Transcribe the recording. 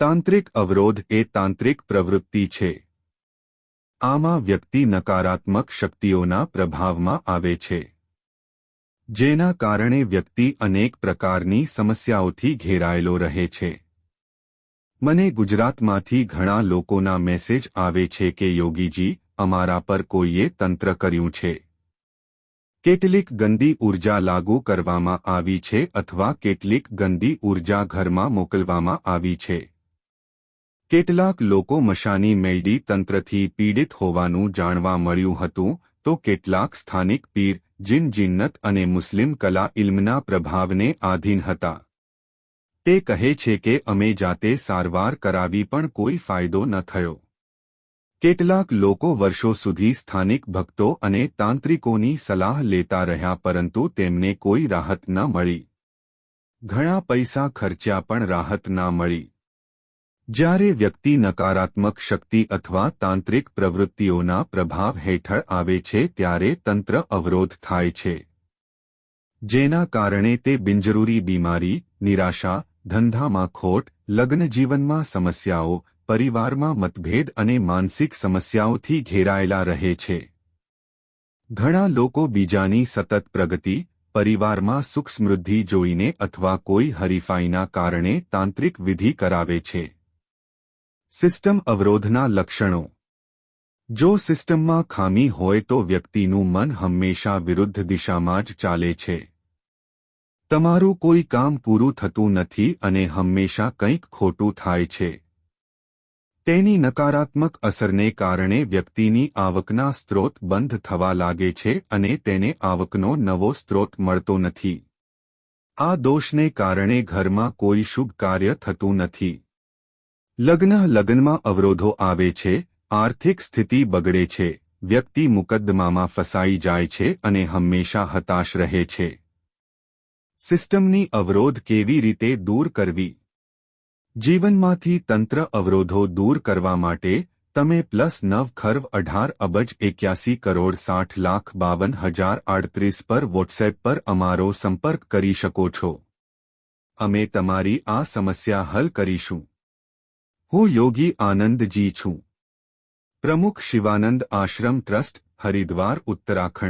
તાંત્રિક અવરોધ એ તાંત્રિક પ્રવૃત્તિ છે. આમાં વ્યક્તિ નકારાત્મક શક્તિઓના પ્રભાવમાં આવે છે. જેના કારણે વ્યક્તિ અનેક પ્રકારની સમસ્યાઓથી ઘેરાયેલો રહે છે. મને ગુજરાતમાંથી ઘણા લોકોના મેસેજ આવે છે કે યોગીજી, અમારા પર કોઈએ તંત્ર કર્યું છે. કેટલીક ગંદી ઊર્જા લાગુ કરવામાં આવી છે અથવા કેટલીક ગંદી ઊર્જા ઘરમાં મોકલવામાં આવી છે. કેટલાક લોકો મશાની મેલડી તંત્રથી પીડિત હોવાનું જાણવા મળ્યું હતું, તો કેટલાક સ્થાનિક પીર જીન જિન્નત અને મુસ્લિમ કલા ઇલ્મના પ્રભાવને આધીન હતા. તે કહે છે કે અમે જાતે સારવાર કરાવી પણ કોઈ ફાયદો ન થયો. કેટલાક લોકો વર્ષો સુધી સ્થાનિક ભક્તો અને તાંત્રિકોની સલાહ લેતા રહ્યા પરંતુ તેમને કોઈ રાહત ન મળી. ઘણા પૈસા ખર્ચ્યા પણ રાહત ના મળી. જ્યારે વ્યક્તિ નકારાત્મક શક્તિ અથવા તાંત્રિક પ્રવૃત્તિઓના પ્રભાવ હેઠળ આવે છે ત્યારે તંત્ર અવરોધ થાય છે. જેના કારણે તે બિનજરૂરી બીમારી, નિરાશા, ધંધામાં ખોટ લગ્નજીવનમાં સમસ્યાઓ, પરિવારમાં મતભેદ અને માનસિક સમસ્યાઓથી ઘેરાયેલા રહે છે. ઘણા લોકો બીજાની સતત પ્રગતિ, પરિવારમાં સુખ સમૃદ્ધિ જોઈને અથવા કોઈ હરીફાઈના કારણે તાંત્રિક વિધિ કરાવે છે. સિસ્ટમ અવરોધના લક્ષણો. જો સિસ્ટમમાં ખામી હોય તો વ્યક્તિનું મન હંમેશા વિરુદ્ધ દિશામાં જ ચાલે છે. તમારું કોઈ કામ પૂરું થતું નથી અને હંમેશા કંઈક ખોટું થાય છે. તેની નકારાત્મક અસરને કારણે વ્યક્તિની આવકના સ્ત્રોત બંધ થવા લાગે છે અને તેને આવકનો નવો સ્ત્રોત મળતો નથી. આ દોષને કારણે ઘરમાં કોઈ શુભ કાર્ય થતું નથી. લગ્ન લગ્નમાં અવરોધો આવે છે, આર્થિક સ્થિતિ બગડે છે, વ્યક્તિ મુકદ્દમામાં ફસાઈ જાય છે અને હંમેશા હતાશ રહે છે. સિસ્ટમની અવરોધ કેવી રીતે દૂર કરવી? જીવનમાંથી તંત્ર અવરોધો દૂર કરવા માટે તમે પ્લસ નવ ખર્વ અઢાર અબજ એક્યાસી કરોડ સાઠ લાખ બાવન હજાર આડત્રીસ પર વોટ્સએપ પર અમારો સંપર્ક કરી શકો છો. અમે તમારી આ સમસ્યા હલ કરીશું. હું યોગી આનંદજી છું. પ્રમુખ શિવાનંદ આશ્રમ ટ્રસ્ટ હરિદ્વાર ઉત્તરાખંડ.